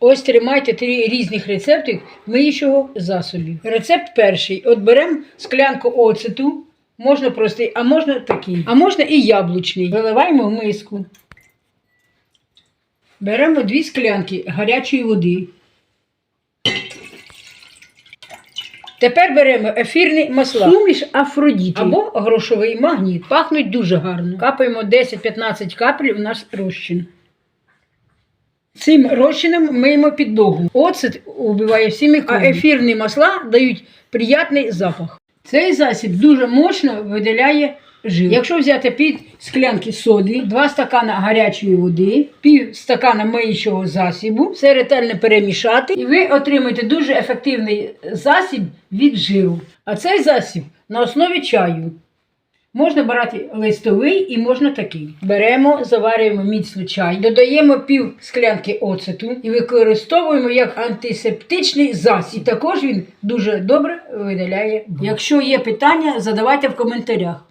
Ось тримайте три різних рецепти миючого засобів. Рецепт перший. От беремо склянку оцету, можна простий, а можна такий, а можна і яблучний. Виливаємо в миску. Беремо дві склянки гарячої води. Тепер беремо ефірні масла. Суміш Афродіти або грошовий магніт. Пахнуть дуже гарно. Капаємо 10-15 капель в наш розчин. Цим розчином миємо підлогу. Оцет убиває всі мікроби, а ефірні масла дають приятний запах. Цей засіб дуже мощно виділяє жир. Якщо взяти під склянки соди, 2 стакана гарячої води, пів стакана миючого засібу, все ретельно перемішати, і ви отримаєте дуже ефективний засіб від жиру. А цей засіб на основі чаю. Можна брати листовий і можна такий. Беремо, заварюємо міцно чай, додаємо пів склянки оцету і використовуємо як антисептичний засіб. Також він дуже добре видаляє. Якщо є питання, задавайте в коментарях.